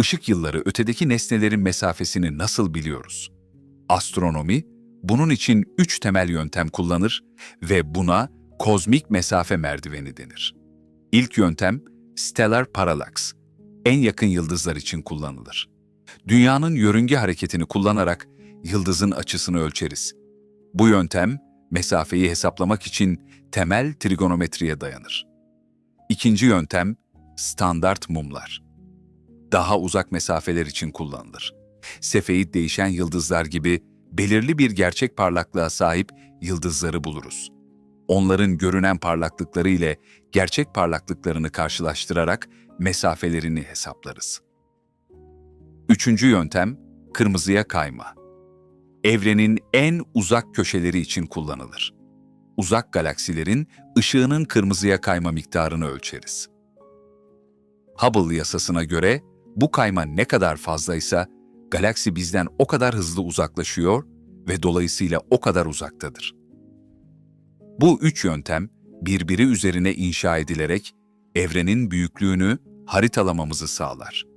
ışık yılları ötedeki nesnelerin mesafesini nasıl biliyoruz? Astronomi, bunun için üç temel yöntem kullanır ve buna kozmik mesafe merdiveni denir. İlk yöntem, stellar parallax, en yakın yıldızlar için kullanılır. Dünyanın yörünge hareketini kullanarak yıldızın açısını ölçeriz. Bu yöntem, mesafeyi hesaplamak için temel trigonometriye dayanır. İkinci yöntem, standart mumlar. Daha uzak mesafeler için kullanılır. Sefeit değişen yıldızlar gibi belirli bir gerçek parlaklığa sahip yıldızları buluruz. Onların görünen parlaklıkları ile gerçek parlaklıklarını karşılaştırarak mesafelerini hesaplarız. Üçüncü yöntem, kırmızıya kayma. Evrenin en uzak köşeleri için kullanılır. Uzak galaksilerin ışığının kırmızıya kayma miktarını ölçeriz. Hubble yasasına göre bu kayma ne kadar fazlaysa galaksi bizden o kadar hızlı uzaklaşıyor ve dolayısıyla o kadar uzaktadır. Bu üç yöntem birbiri üzerine inşa edilerek evrenin büyüklüğünü haritalamamızı sağlar.